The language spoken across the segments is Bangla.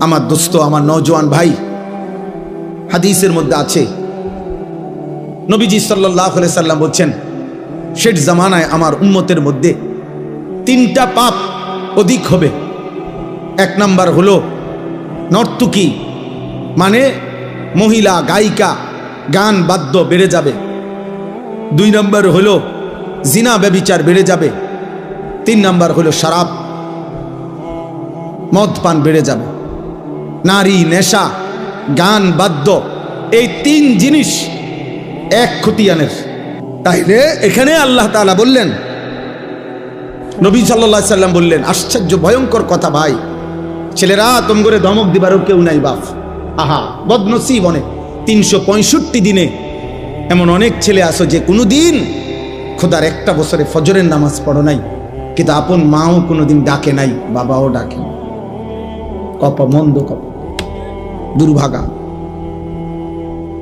আমার দোস্ত, আমার নওজোয়ান ভাই, হাদিসের মধ্যে আছে। নবীজি সাল্লাহ সাল্লাম বলছেন শেঠ জামানায় আমার উন্মতের মধ্যে তিনটা পাপ অধিক হবে। এক নাম্বার হলো নর্তুকি মানে মহিলা, গায়িকা, গান বাদ্য বেড়ে যাবে। দুই নম্বর হলো জিনা ব্যবিচার বেড়ে যাবে। তিন নাম্বার হলো শরাব, মদ পান বেড়ে যাবে। নারী, নেশা, গান, বাদ্য, এই তিন জিনিস এক খতিয়ানের। তাইলে এখানে আল্লাহ তাআলা বললেন, নবী সাল্লাহ সাল্লাম বললেন, আশ্চর্য, ভয়ঙ্কর কথা ভাই। ছেলেরা তোম করে ধমক দিবারও কেউ নাই বাপ। আহা, বদনসিব অনেক। তিনশো পঁয়ষট্টি দিনে এমন অনেক ছেলে আসো যে কোনো দিন খোদার একটা বছরে ফজরের নামাজ পড়ো নাই। কিন্তু আপন মাও কোনোদিন ডাকে নাই, বাবাও ডাকে। কপ, মন্দ কপ। দুর্ভাগা।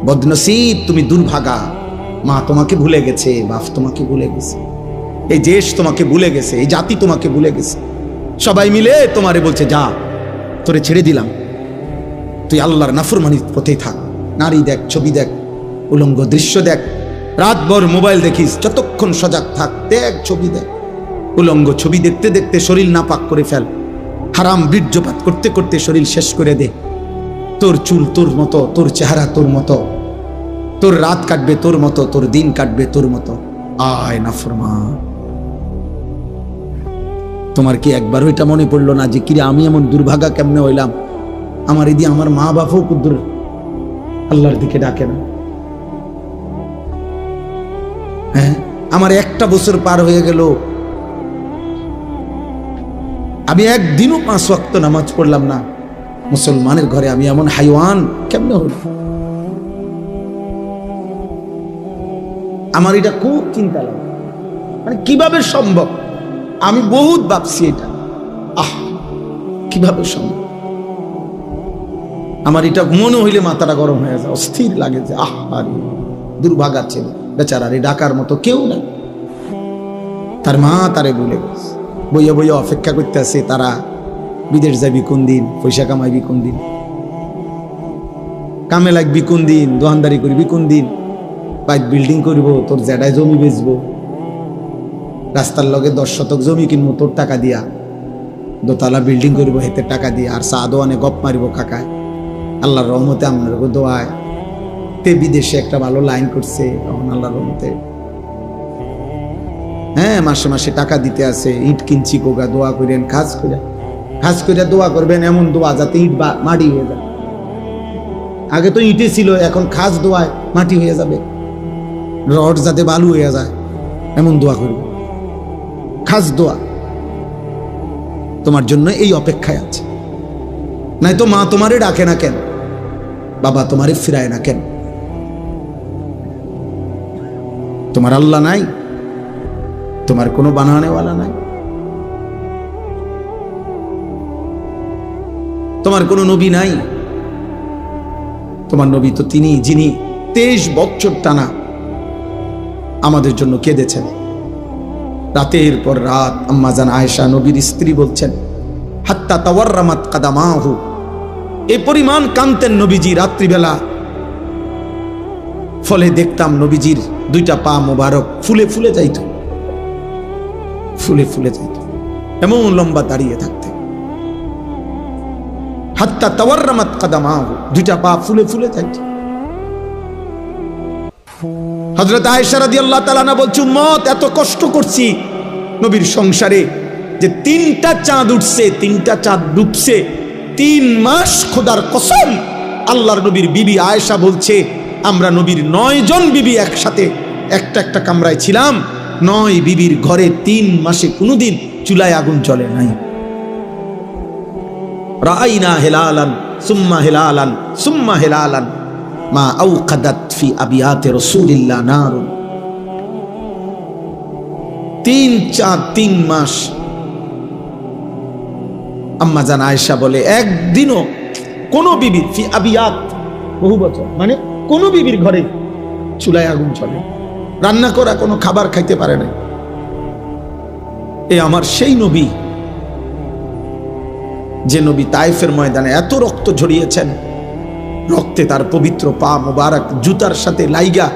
বদনসিব, তুমি দুর্ভাগা। মা তোমাকে ভুলে গেছে, বাপ তোমাকে ভুলে গেছে। এই দেশ তোমাকে ভুলে গেছে, এই জাতি তোমাকে ভুলে গেছে। সবাই মিলে তোমারে বলছে, যা, তোরে ছেড়ে দিলাম। তুই আল্লাহর নাফরমানির পথেই থাক। নারী দেখ, ছবি দেখ, উলঙ্গ দৃশ্য দেখ। রাতভর মোবাইল দেখিস, যতক্ষণ সজাগ থাক, দেখ, ছবি দেখ। উলঙ্গ ছবি দেখতে দেখতে শরীর নাপাক করে ফেল। হারাম বীর্যপাত করতে করতে শরীর শেষ করে দে। তোর চুল তোর মতো, তোর চেহারা তোর মতো। তোর রাত কাটবে তোর মতো, তোর দিন কাটবে তোর মতো। আয় না ফরমা। তোমার কি একবার ওইটা মনে পড়ল না যে কিরে আমি এমন দুর্ভাগা কেমনে হইলাম? আমার এদি আমার মা বাপও কুদ্দুর। আল্লাহর দিকে ডাকে না। হ্যাঁ আমার একটা বছর পার হয়ে গেল। আমি একদিনও পাঁচ ওয়াক্ত নামাজ পড়লাম না। মুসলমানের ঘরে আমি এমন হাইওয়ান, কেমনে হল? আমার এটা খুব চিন্তা লাগে। মানে কীভাবে সম্ভব? আমি বহুত ভাবছি এটা। আহ, কীভাবে সম্ভব? আমার এটা মনে হইলে মাথাটা গরম হয়ে যায়, অস্থির লাগে যে, আহ, আরে, দুর্ভাগা ছেলে। বেচারারে ডাকার মতো কেউ নাই। তার মা তারে বলে বইয়া বইয়া অপেক্ষা করতে আছে তারা বিদেশ যাবি কোন দিন? পয়সা কামাইবি কোন দিন? কামে লাগবি কোন দিন? দোকানদারি করবি কোন দিন? বাইক বিল্ডিং করব, তোর জেডায় জমি বেচবো। রাস্তার লগে দশ শতক জমি কিনবো, তোর টাকা দিয়া। দোতলা বিল্ডিং করব, হেতে টাকা দিয়ে। আর চা দোয়ানে গপ মারিব কাকায়। আল্লাহর রহমতে আপনার দোয়ায় তে বিদেশে একটা ভালো লাইন করছে, তখন আল্লাহর রহমতে। হ্যাঁ মাসে মাসে টাকা দিতে আছে, ইট কিনছি কোগা, দোয়া করেন, কাজ করে কাজ করে দোয়া করবেন, এমন দোয়া যাতে ইট বা মাটি হয়ে যায়। আগে তো ইটে ছিল, এখন খাস দোয়ায় মাটি হয়ে যাবে। রড যাতে বালু হয়ে যায়, এমন দোয়া করবে খাস দোয়া। তোমার জন্য এই অপেক্ষায় আছে। নাই তো মা তোমারে ডাকে না কেন? বাবা তোমারে ফিরায় না কেন? তোমার আল্লাহ নাই, তোমার কোনো বানানেওয়ালা নাই। তোমার কোনো নবী নাই। তোমার নবী তো তিনি, যিনি তেইশ বছর টানা আমাদের জন্য কেঁদেছেন। রাতের পর রাত আম্মাজান আয়েশা নবীর স্ত্রী বলছেন, হাত্তা তাওয়ার্রামাত কাদামাহু। এ পরিমাণ কান্তেন নবীজি রাত্রিবেলা। ফলে দেখতাম নবীজির দুইটা পা মোবারক ফুলে ফুলে যাইত। ফুলে ফুলে যাইত। এমন লম্বা দাঁড়িয়ে থাকতে। হাত্তা তাওয়ার্রামাত কাদামাহু। দুইটা পা ফুলে ফুলে যাইত। হজরত আয়েশা রাদিয়াল্লাহু তাআলা না বলছে, উম্মত, এত কষ্ট করছি নবীর সংসারে যে তিনটা চাঁদ উঠছে, তিনটা চাঁদ ডুবছে, তিন মাস খোদার কসম আল্লাহর নবীর বিবি আয়েশা বলছে, আমরা নবীর নয় জন বিবি একসাথে একটা একটা কামরায় ছিলাম, নয় বিবির ঘরে তিন মাসে কোনোদিন চুলায় আগুন চলে নাই। রাইনা হেলালান, সুম্মা হেলালান সুম্মা হেলালান। মা আউকাদাত ফি আবিয়াতে রসুলিল্লাহ নারুন। তিন চার, তিন মাস। আম্মা জান আয়েশা বলে, একদিনও কোন বিবির ফি আবিয়াত, বহু বছর মানে কোন বিবির ঘরে চুলায় আগুন চলে রান্না করা, কোনো খাবার খাইতে পারে না এ আমার সেই নবী যে নবী তাইফের ময়দানে এত রক্ত ঝরিয়েছেন, রক্তে তার পবিত্র পা মোবারক জুতার সাথে লাইগা।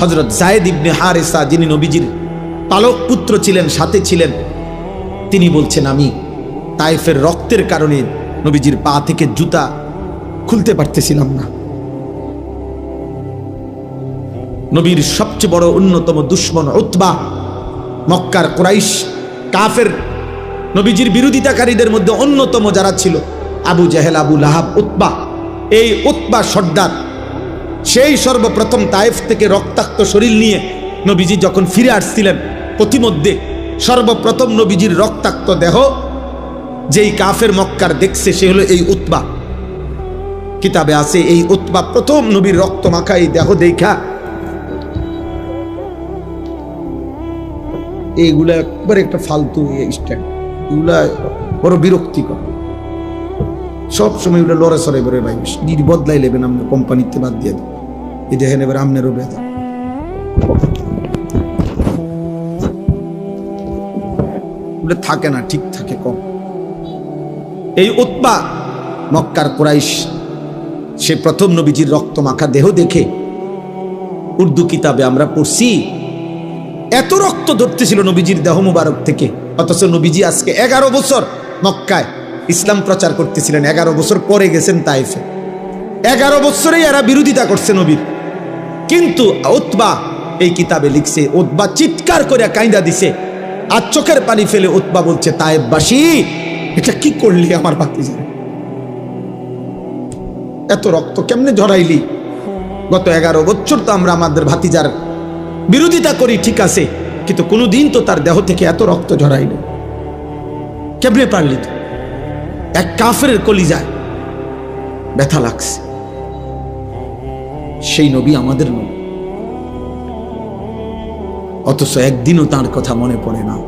হজরত জায়েদ ইবনে হারেসা, যিনি নবীজির পালক পুত্র ছিলেন, সাথে ছিলেন, তিনি বলছেন, আমি তাইফের রক্তের কারণে নবীজির পা থেকে জুতা খুলতে পারতেছিলাম না। নবীর সবচেয়ে বড় অন্যতম দুশ্মন উতবা, মক্কার কুরাইশ কাফের নবীজির বিরোধিতাকারীদের মধ্যে অন্যতম যারা ছিল, Abu Jahl, Abu Lahab, Utba. এই উতবা সর্দার, সেই সর্বপ্রথম তায়েফ থেকে রক্তাক্ত শরীর নিয়ে নবীজি যখন ফিরে আসছিলেন প্রতিমধ্যে সর্বপ্রথম নবীজির রক্তাক্ত দেহ, যেই কাফের মক্কার দেখছে সে হলো এই উতবা। কিতাবে আছে এই উতবা প্রথম নবীর রক্ত মাখা এই দেহ দেখা। এইগুলো একবার একটা ফালতু স্ট্যান্ড। বড় বিরক্তিকর। সব সময় ওগুলো লড়ে সরে বেরোয় ভাই নির বদলাই নেবেন আমরা কোম্পানিতে বাদ দিয়ে দেন। এই দেখেন এবার আমনেরও বেদা থাকে না, ঠিক থাকে কম। এই উৎপা মক্কার কোরাইশ, সে প্রথম নবীজির রক্ত মাখা দেহ দেখে উর্দু কিতাবে আমরা পড়ছি, এত রক্ত ধরতেছিল নবীজির দেহ মুবারক থেকে। অথচ নবীজি আজকে এগারো বছর মক্কায় ইসলাম প্রচার করতেছিলেন। এগারো বছর পরে গেছেন তাইফে। এগারো বছরেই এরা বিরোধিতা করছে নবীর। কিন্তু উতবা এই কিতাবে লিখছে, উতবা চিৎকার করে কাইন্দা দিছে। আর চোখের পানি ফেলে উতবা বলছে, তাইফবাসী, এটা কি করলি আমার বাতি এত রক্ত কেমনে ঝরাইলি? গত এগারো বছর তো আমরা আমাদের ভাতিজার বিরোধিতা করি, ঠিক আছে। কিন্তু কোনোদিন তো তার দেহ থেকে এত রক্ত ঝরাইল কেমনে পারলি তো এক কাফের কলি যায় ব্যথা লাগছে। সেই নবী আমাদের নবী। অথচ একদিনও তার কথা মনে পড়ে না।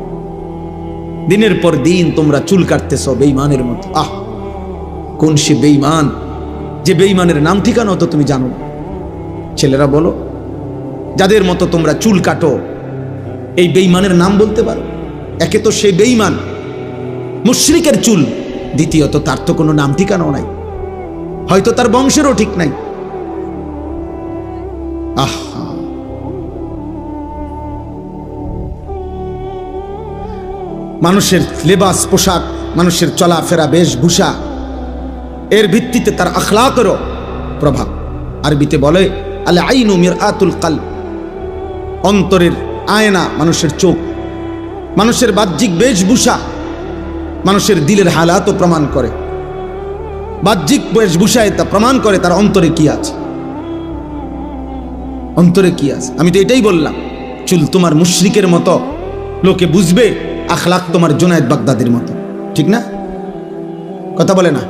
দিনের পর দিন তোমরা চুল কাটতেছ বেইমানের মতো। আহ, কোন সে বেইমান যে বেইমানের নাম ঠিকানা তো তুমি জানো ছেলেরা বলো, যাদের মতো তোমরা চুল কাটো এই বেইমানের নাম বলতে পারো। একে তো সে বেইমান মুশরিকের চুল। দ্বিতীয়ত, তার তো কোনো নাম ঠিকানাও নাই। হয়তো তার বংশেরও ঠিক নাই। মানুষের লেবাস, পোশাক, মানুষের চলাফেরা, বেশভূষা, এর ভিত্তিতে তার আখলাকেরও প্রভাব। আরবিতে বলে আলে আইনু মির আতুল কাল অন্তরের আয়না মানুষের চোখ, মানুষের বাহ্যিক বেশভূষা মানুষের দিলের হালাতও প্রমাণ করে। বাহ্যিক বেশভূষায় তা প্রমাণ করে তার অন্তরে কি আছে। অন্তরে কি আছে? আমি তো এটাই বললাম, চুল তোমার মুশরিকের মতো, লোকে বুঝবে আখলাক তোমার জোনায়েদ বাগদাদের মতো। ঠিক না? কথা বলে না।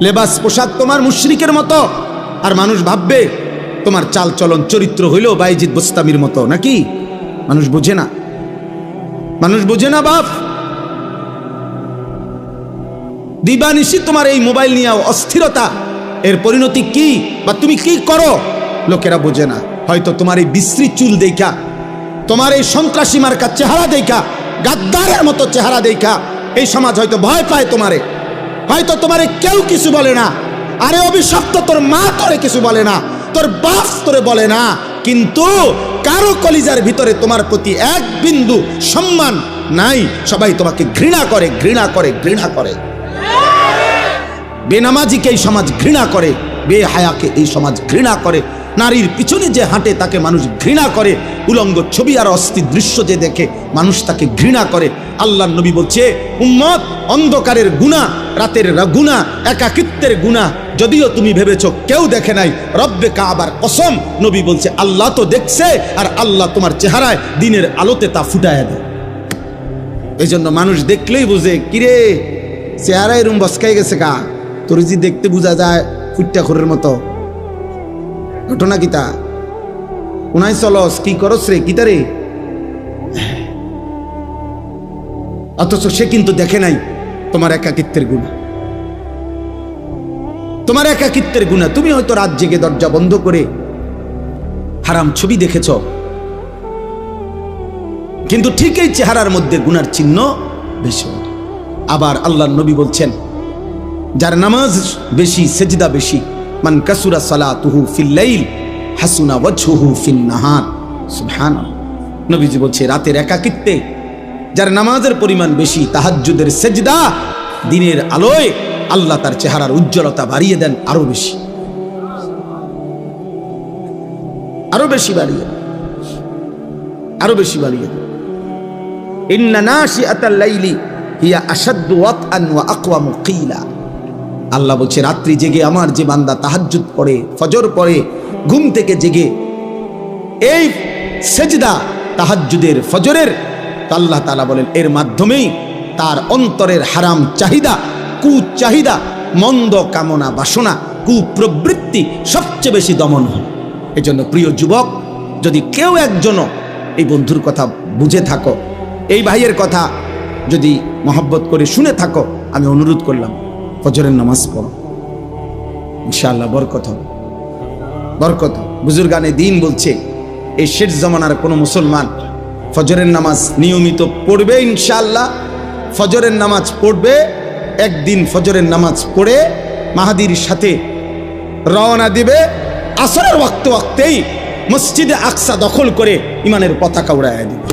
লেবাস পোশাক তোমার মুশরিকের মতো, আর মানুষ ভাববে তোমার চাল চলন চরিত্র হইলেও বাইজিৎ বোস্তামির মতো, নাকি? মানুষ বোঝে না। মানুষ বোঝে না, বাপ? দিবানিশি তোমার এই মোবাইল নিয়ে অস্থিরতা। এর পরিণতি কি বা তুমি কি করো? লোকেরা বোঝে না। হয়তো তোমার এই বিশ্রী চুল দেখা, তোমার এই সন্ত্রাসী মার্কা চেহারা দেখা, গাদ্দারের মতো চেহারা দেখা, এই সমাজ হয়তো ভয় পায় তোমারে। হয়তো তোমারে কেউ কিছু বলে না। আরে অভিশপ্ত তোর মা তোরে কিছু বলে না। তোর বাপ তোরে বলে না, কিন্তু কারও কলিজার ভিতরে তোমার প্রতি এক বিন্দু সম্মান নাই। সবাই তোমাকে ঘৃণা করে ঘৃণা করে ঘৃণা করে। বেনামাজিকে এই সমাজ ঘৃণা করে, বেহায়াকে এই সমাজ ঘৃণা করে। নারীর পিছনে যে হাঁটে, তাকে মানুষ ঘৃণা করে। উলঙ্গ ছবি আর অস্থির দৃশ্য যে দেখে, মানুষ তাকে ঘৃণা করে। আল্লাহ নবী বলছে, উম্মত, অন্ধকারের গুণা, রাতের গুণা, একাকিত্বের গুণা। যদিও তুমি ভেবেছ কেউ দেখে নাই, রব্বে কাবার কসম, নবী বলছে, আল্লাহ তো দেখছে, আর আল্লাহ তোমার চেহারায় দিনের আলোতে তা ফুটায় দেয়। এই জন্য মানুষ দেখলেই বুঝে, কিরে, চেহারায় রুম বসকাই গেছে গা। তোর যে দেখতে বোঝা যায় ফুটটা খোরের মতো। ঘটনা কিতা উনাই চলস, কি করস রে কিতা রে? অথচ সে কিন্তু দেখে নাই তোমার একাকিত্বের গুণা। তোমার একাকিত্বের গুণা। তুমি হয়তো রাত জেগে দরজা বন্ধ করে হারাম ছবি দেখেছ। কিন্তু ঠিক এই চেহারার মধ্যে গুনার চিহ্ন বেশি আবার আল্লাহ নবী বলছেন, যার নামাজ বেশি, সেজদা বেশি, মান কাসুরা সালাতুহু ফিল লাইল, হাসুনা ওয়াজহুহু ফিন নাহার। সুবহানাল্লাহ। নবীজি বলছে, রাতের একাকিত্বে যার নামাজের পরিমাণ বেশি, তাহাজ্জুদের সেজদা দিনের আলোয় আল্লাহ তার চেহারার উজ্জ্বলতা বাড়িয়ে দেন আরও বেশি। আরও বেশি বাড়িয়ে। আরও বেশি বাড়িয়ে দেন। আল্লাহ বলছে, রাত্রি জেগে আমার যে বান্দা তাহাজ্জুদ পড়ে, ফজর পড়ে, ঘুম থেকে জেগে, এই সেজদা তাহাজ্জুদের, ফজরের তো আল্লাহ তালা বলেন, এর মাধ্যমেই তার অন্তরের হারাম চাহিদা কু চাহিদা মন্দ কামনা বাসনা, কুপ্রবৃত্তি সবচেয়ে বেশি দমন হয়। এজন্য প্রিয় যুবক, যদি কেউ একজনও এই বন্ধুর কথা বুঝে থাকো, এই ভাইয়ের কথা যদি মহব্বত করে শুনে থাকো, আমি অনুরোধ করলাম, ফজরের নামাজ পড়ো। ইনশাআল্লাহ বরকত হবে। বরকত বুজুর্গানে দিন বলছে, এই শেষ জমানার কোনো মুসলমান ফজরের নামাজ নিয়মিত পড়বে ইনশাল্লাহ ফজরের নামাজ পড়বে, একদিন ফজরের নামাজ পড়ে মাহাদির সাথে রওনা দিবে। আসরের ওয়াক্ত ওয়াক্তেই মসজিদে আকসা দখল করে ইমানের পতাকা উড়াইয়া দিবে।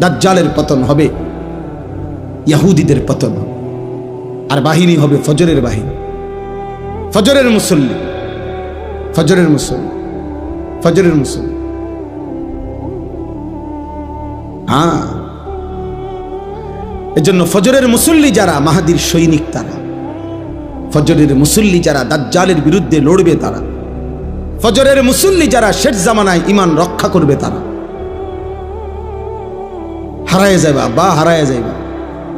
দাজ্জালের পতন হবে, ইয়াহুদিদের পতন আর বাহিনী হবে ফজরের বাহিনী। ফজরের মুসল্লি। ফজরের মুসল্লি ফজরের মুসল্লি। হ্যাঁ। এজন্য ফজরের মুসল্লি যারা, মাহাদির সৈনিক তারা। ফজরের মুসল্লি যারা, দাজ্জালের বিরুদ্ধে লড়বে তারা। ফজরের মুসল্লি যারা, শেষ জামানায় ইমান রক্ষা করবে তারা। হারায় যাবা বা হারায় যাইবা।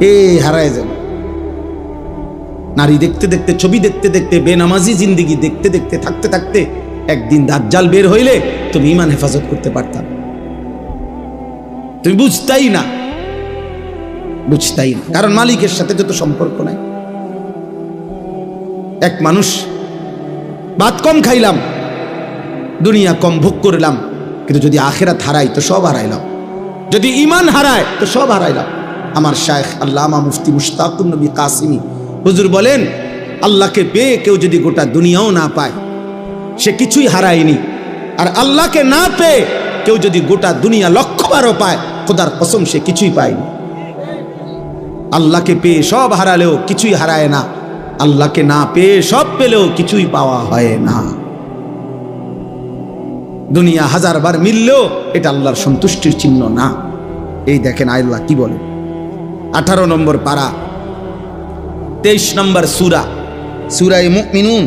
এ হারায় যাবা নারী দেখতে দেখতে, ছবি দেখতে দেখতে, বেনামাজি জিন্দিগি দেখতে দেখতে, থাকতে থাকতে একদিন দাজ্জাল বের হইলে তুমি ইমান হেফাজত করতে পারতাম তুমি বুঝতাই না। বুঝতাই না। কারণ মালিকের সাথে যত সম্পর্ক নাই। এক মানুষ, ভাত কম খাইলাম, দুনিয়া কম ভোগ করলাম, কিন্তু যদি আখেরাত হারাই তো সব হারাইলাম। যদি ইমান হারায় তো সব হারাইলাম। আমার শায়েখ আল্লামা মুফতি মুশতাকুর নবী কাসিমি হুজুর বলেন, আল্লাহকে পেয়ে কেউ যদি গোটা দুনিয়াও না পায়, সে কিছুই হারায়নি। আর আল্লাহকে না পেয়ে কেউ যদি গোটা দুনিয়া লক্ষ্যবারও পায়, খোদার কসম সে কিছুই পায়নি। আল্লাহকে পেয়ে সব হারালেও কিছুই হারায় না। আল্লাহকে না পেয়ে সব পেলেও কিছুই পাওয়া হয় না। দুনিয়া হাজার বার মিললেও এটা আল্লাহর সন্তুষ্টির চিহ্ন না। এই দেখেন আল্লাহ কি বলে আঠারো নম্বর পারা তেইশ নম্বর সুরা। সুরাই মুমিনুন,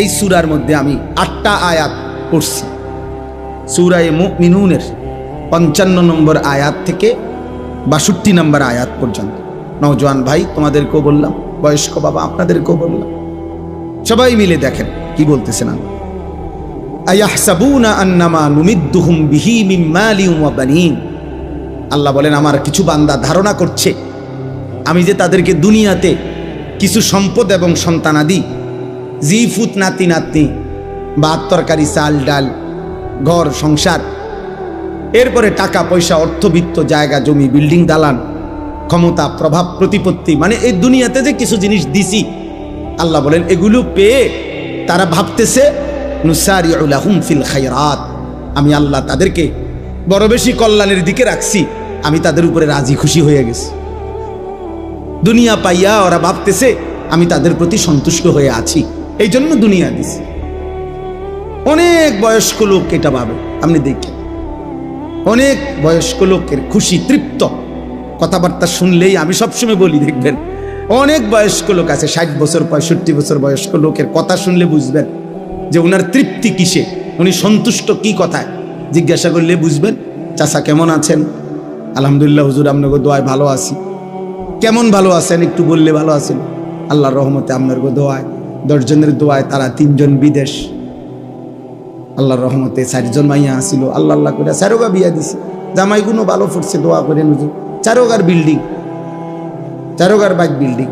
এই সুরার মধ্যে আমি আটটা আয়াত পড়ছি। সুরাই মুমিনুনের পঞ্চান্ন নম্বর আয়াত থেকে বাষট্টি নম্বর আয়াত পর্যন্ত। নওজোয়ান ভাই, তোমাদেরকেও বললাম, বয়স্ক বাবা, আপনাদেরকেও বললাম। সবাই মিলে দেখেন কি বলতেছেন আমি আল্লাহ বলেন, আমার কিছু বান্দা ধারণা করছে, আমি যে তাদেরকে দুনিয়াতে কিছু সম্পদ এবং সন্তানাদি। জি ফুত নাতি নাতনি ভাত তরকারি চাল ডাল ঘর, সংসার। এরপরে টাকা, পয়সা, অর্থবিত্ত, জায়গা, জমি, বিল্ডিং, দালান, ক্ষমতা, প্রভাব, প্রতিপত্তি মানে এই দুনিয়াতে যে কিছু জিনিস দিছি, আল্লাহ বলেন, এগুলো পেয়ে তারা ভাবতেছে ফিল খায়রাত। আমি আল্লাহ তাদেরকে বড় বেশি কল্যাণের দিকে রাখছি, আমি তাদের উপরে রাজি খুশি হয়ে গেছি। দুনিয়া পাইয়া ওরা ভাবতেছে, আমি তাদের প্রতি সন্তুষ্ট হয়ে আছি। এই জন্য দুনিয়া দিছি। অনেক বয়স্ক লোক এটা ভাবে। আপনি দেখেন। অনেক বয়স্ক লোকের খুশি, তৃপ্ত কথাবার্তা শুনলেই আমি সবসময় বলি, দেখবেন। অনেক বয়স্ক লোক আছে, ষাট বছর, পঁয়ষট্টি বছর বয়স্ক লোকের কথা শুনলে বুঝবেন যে ওনার তৃপ্তি কিসে, উনি সন্তুষ্ট কি কথায়। জিজ্ঞাসা করলে বুঝবেন চাষা কেমন আছেন? আলহামদুলিল্লাহ, হুজুর, আপনাকে দোয়ায় ভালো আছি। কেমন ভালো আছেন? একটু বললে ভালো আছেন? আল্লাহর রহমতে আপনার দোয়ায়, দশজনের দোয়ায় তারা তিনজন বিদেশ। আল্লাহর রহমতে চারজন মাইয়া আসিল। আল্লাহ আল্লাহ করে চারোগা বিয়া দিছে। জামাইগুলো ভালো ফুটছে, দোয়া করে নুজুর চারোগার বিল্ডিং, চারোগার বাইক বিল্ডিং।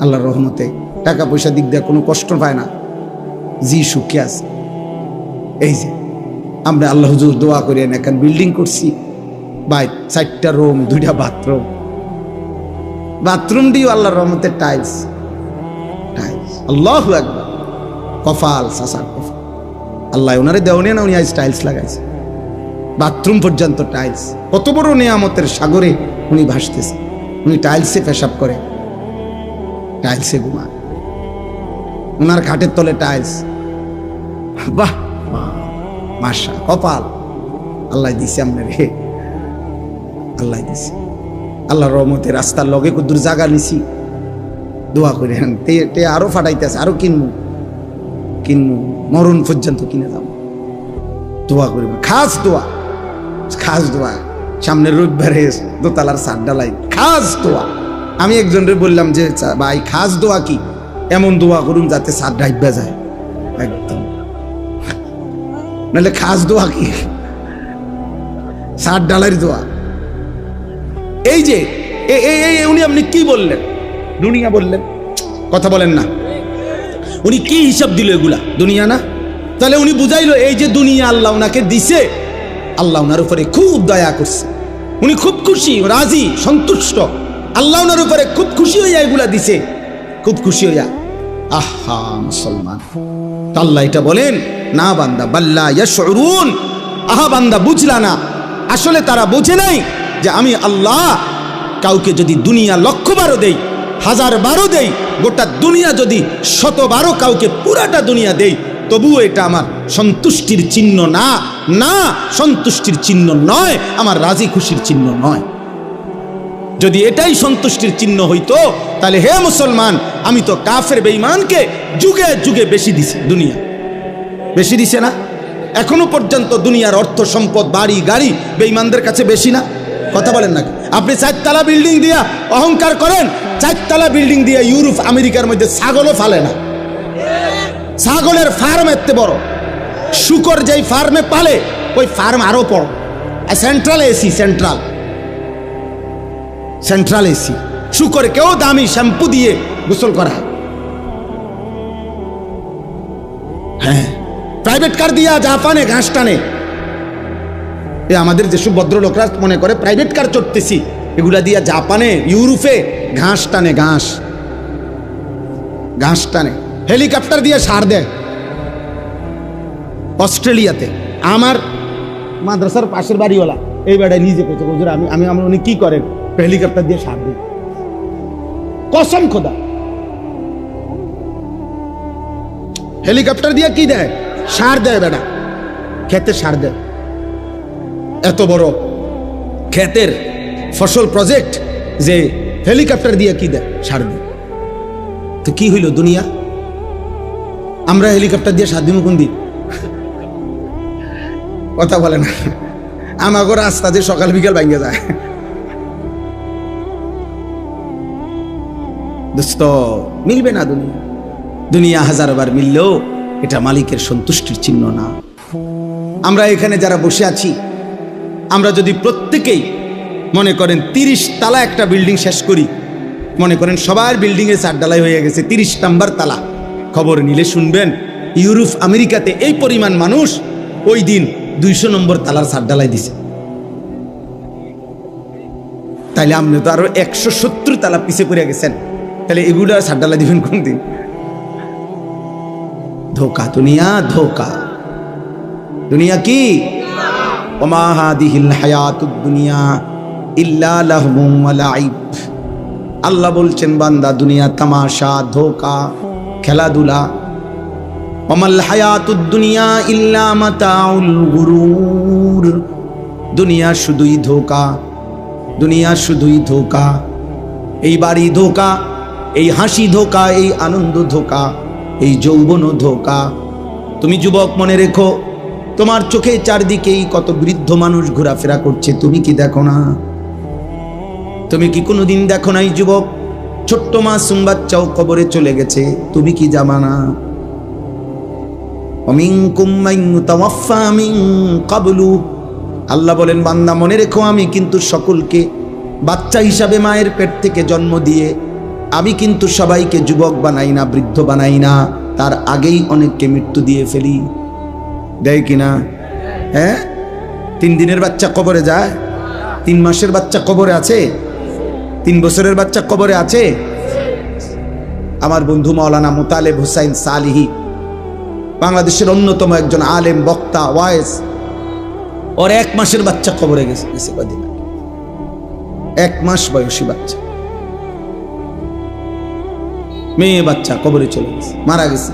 আল্লাহর রহমতে টাকা পয়সা দিক দিয়ে কোনো কষ্ট পায় না। জি সুখে আছে। এই যে, আমরা আল্লাহ হুজুর দোয়া করে এখন বিল্ডিং করছি। বাই চারটা রুম, দুইটা বাথরুম। বাথরুম দিও আল্লাহর রহমতের টাইলস টাইলস আল্লাহ একবার কফাল, সাসার কফাল। আল্লাহ ওনারে দেওয়া না, উনি আজ টাইলস লাগাইছে। বাথরুম পর্যন্ত টাইলস কত বড় নিয়ামতের সাগরে উনি ভাসতেছে। উনি টাইলসে পেশাব করে। টাইলসে ঘুমান ওনার খাটের তলে টাইলস বাহ! মাসা কপাল। আল্লাহ দিছে আপনার। রে আল্লাহ দিছে। আল্লাহর রহমতে রাস্তার লগে কুদুর জাগা নিছি। দোয়া করে তে তে আরও ফাটাইতেছে, আরও কিনবো কিনবো মরণ পর্যন্ত কিনে যাব দোয়া করবে খাস দোয়া খাস দোয়া। সামনের রবিবারে দোতলার সার ডালাই খাস দোয়া। আমি একজনের বললাম যে ভাই, খাস দোয়া কি? এমন দোয়া করুন যাতে সার ডাইবা যায়। একদম। নাহলে খাস দোয়া কি? সার ডালার দোয়া। এই যে এ- এ- এ- উনি আপনি কি বললেন? দুনিয়া বললেন। কথা বলেন না। উনি কি হিসাব দিল এগুলা? দুনিয়া না? তাহলে উনি বুঝাইলো এই যে দুনিয়া আল্লাহ ওনাকে দিছে আল্লাহ ওনার উপরে খুব দয়া করছে। উনি খুব খুশি রাজি সন্তুষ্ট। আল্লাহ ওনার উপরে খুব খুশি হইয়া এগুলা দিছে। খুব খুশি হইয়া। আহা মুসলমান। আল্লাহ এটা বলেন না বান্দা বাল্লা ইয়াশউরুন। আহা বান্দা বুঝলা না। আসলে তারা বোঝে নাই। যে আমি আল্লাহ, কাউকে যদি দুনিয়া লক্ষ বারো দেই হাজার বারো দেই, গোটা দুনিয়া যদি শত বারো কাউকে পুরাটা দুনিয়া দেই, তবুও এটা আমার সন্তুষ্টির চিহ্ন না। না, সন্তুষ্টির চিহ্ন নয়, আমার রাজি খুশির চিহ্ন নয়। যদি এটাই সন্তুষ্টির চিহ্ন হইতো, তাহলে হে মুসলমান, আমি তো কাফের বেঈমানকে যুগে যুগে বেশি দিছি দুনিয়া। বেশি দিছে না? এখনও পর্যন্ত দুনিয়ার অর্থ সম্পদ, বাড়ি, গাড়ি বেঈমানদের কাছে বেশি না? কথা বলেন না। আপনি চারতলা বিল্ডিং দিয়া অহংকার করেন, চারতলা বিল্ডিং দিয়ে ইউরোপ, আমেরিকার মধ্যে ছাগলও ফালে না। ছাগলের ফার্ম এত বড়। শুকর যেই ফার্মে পালে, ওই ফার্ম আরও বড়। Central AC central central AC শুকর কেউ দামি শ্যাম্পু দিয়ে গোসল করা। হ্যাঁ। প্রাইভেট কার দিয়া জাপানে, ঘাস টানে। এ আমাদের যেসব ভদ্রলোকরা মনে করে প্রাইভেট কার চড়তেছি। এগুলা দিয়া জাপানে, ইউরোপে ঘাস টানে, ঘাস। ঘাস টানে। হেলিকপ্টার দিয়ে সার দেয়। অস্ট্রেলিয়াতে। আমার মাদ্রাসার পাশের বাড়িওয়ালা, এই বেড়ায় নিজে করছে হুজুর, আমি আমি আমরা উনি কি করেন? হেলিকপ্টার দিয়ে সার দিই কসম খোদা। হেলিকপ্টার দিয়ে কি দেয়? সার দেয় বেড়া। খেতে সার দেয়। এত বড় ক্ষেতের ফসল প্রজেক্ট যে হেলিকপ্টার দিয়ে কি দেয়? সার দেয় তো কি হইল দুনিয়া? আমরা হেলিকপ্টার দিয়ে সাত দিন কোন দিন? কথা বলে না। আমাকে রাস্তা দিয়ে সকাল বিকাল ভাঙ্গে যায়। দোস্ত, মিলবে না দুনিয়া। দুনিয়া হাজারবার মিললেও এটা মালিকের সন্তুষ্টির চিহ্ন না। আমরা এখানে যারা বসে আছি আমরা যদি প্রত্যেকেই মনে করেন তিরিশ তালা একটা বিল্ডিং শেষ করি, মনে করেন সবার বিল্ডিংয়ে চার ডালাই হয়ে গেছে, তিরিশ নাম্বার তালা। খবর নিলে শুনবেন, ইউরোপ, আমেরিকাতে এই পরিমাণ মানুষ ওই দিন দুইশো নম্বর তালার চার ডালাই দিছে। তাইলে আপনি তো আরও একশো সত্তর তালা পিছিয়ে পড়ে গেছেন। তাহলে এগুলো আর চার ডালা দিবেন কোন দিন? ধোকা, দুনিয়া ধোকা। দুনিয়া কি? ওমা হাদিহিল হায়াতুদ দুনিয়া ইল্লা লাহমুম ওয়া আল্লাহ বলছেন, বান্দা, দুনিয়া তামাশা, ধোকা, খেলাধুলা। ওমাল হায়াতুদ দুনিয়া ইল্লা মাতাউল গুরুর। দুনিয়া শুধুই ধোকা, দুনিয়া শুধুই ধোকা। এই বাড়ি ধোকা, এই হাসি ধোকা, এই আনন্দ ধোকা, এই যৌবন ধোকা। তুমি যুবক মনে রেখো তোমার চোখে চারদিকেই কত বৃদ্ধ মানুষ ঘোরাফেরা করছে, তুমি কি দেখো না? তুমি কি কোনোদিন দেখো নাই, যুবক? ছোট্ট মাসুম বাচ্চাও কবরে চলে গেছে, তুমি কি জামা না আল্লাহ বলেন, বান্দা, মনে রেখো আমি কিন্তু সকলকে বাচ্চা হিসাবে মায়ের পেট থেকে জন্ম দিয়ে, আমি কিন্তু সবাইকে যুবক বানাই না, বৃদ্ধ বানাই না, তার আগেই অনেককে মৃত্যু দিয়ে ফেলি। দেয় কিনা? হ্যাঁ তিন দিনের বাচ্চা কবরে যায়? তিন মাসের বাচ্চা কবরে আছে? তিন বছরের বাচ্চা কবরে আছে? আমার বন্ধু মাওলানা মোতালেব হুসাইন সালিহি, বাংলাদেশের অন্যতম একজন আলেম, বক্তা, ওয়াইস, ওর এক মাসের বাচ্চা কবরে গেছে এক মাস বয়সী বাচ্চা। মেয়ে বাচ্চা কবরে চলে গেছে, মারা গেছে।